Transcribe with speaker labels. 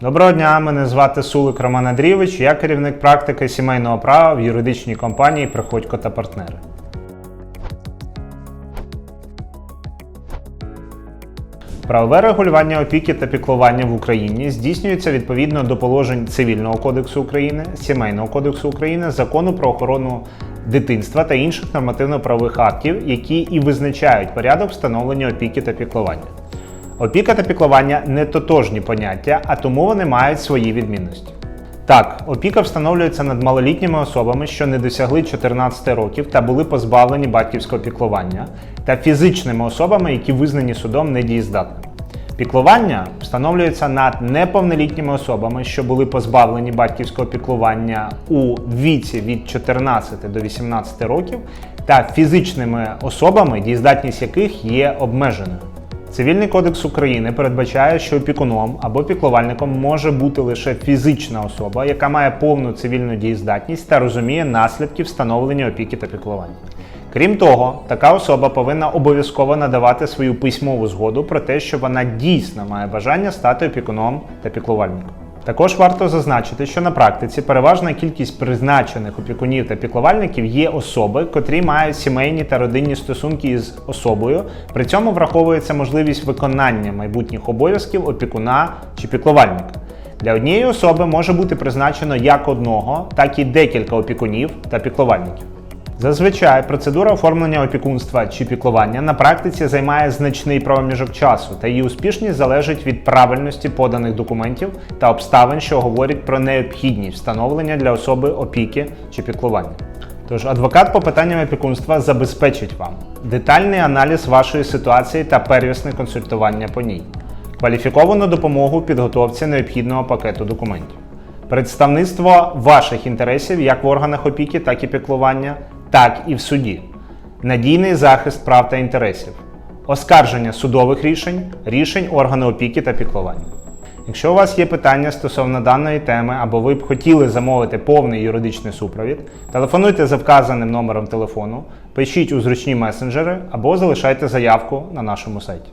Speaker 1: Доброго дня, мене звати Сулик Роман Андрійович. Я керівник практики сімейного права в юридичній компанії Приходько та партнери. Правове регулювання опіки та піклування в Україні здійснюється відповідно до положень Цивільного кодексу України, Сімейного кодексу України, закону про охорону дитинства та інших нормативно-правових актів, які і визначають порядок встановлення опіки та піклування. Опіка та піклування не тотожні поняття, а тому вони мають свої відмінності. Так, опіка встановлюється над малолітніми особами, що не досягли 14 років та були позбавлені батьківського піклування, та фізичними особами, які визнані судом недієздатними. Піклування встановлюється над неповнолітніми особами, що були позбавлені батьківського піклування у віці від 14 до 18 років, та фізичними особами, дієздатність яких є обмеженою. Цивільний кодекс України передбачає, що опікуном або піклувальником може бути лише фізична особа, яка має повну цивільну дієздатність та розуміє наслідки встановлення опіки та піклування. Крім того, така особа повинна обов'язково надавати свою письмову згоду про те, що вона дійсно має бажання стати опікуном та піклувальником. Також варто зазначити, що на практиці переважна кількість призначених опікунів та піклувальників є особи, котрі мають сімейні та родинні стосунки із особою. При цьому враховується можливість виконання майбутніх обов'язків опікуна чи піклувальника. Для однієї особи може бути призначено як одного, так і декілька опікунів та піклувальників. Зазвичай процедура оформлення опікунства чи піклування на практиці займає значний проміжок часу, та її успішність залежить від правильності поданих документів та обставин, що говорять про необхідність встановлення для особи опіки чи піклування. Тож адвокат по питанням опікунства забезпечить вам детальний аналіз вашої ситуації та первісне консультування по ній, кваліфіковану допомогу підготовці необхідного пакету документів представництво ваших інтересів як в органах опіки, так і піклування, так і в суді, надійний захист прав та інтересів, оскарження судових рішень, рішень органу опіки та піклування. Якщо у вас є питання стосовно даної теми або ви б хотіли замовити повний юридичний супровід, телефонуйте за вказаним номером телефону, пишіть у зручні месенджери або залишайте заявку на нашому сайті.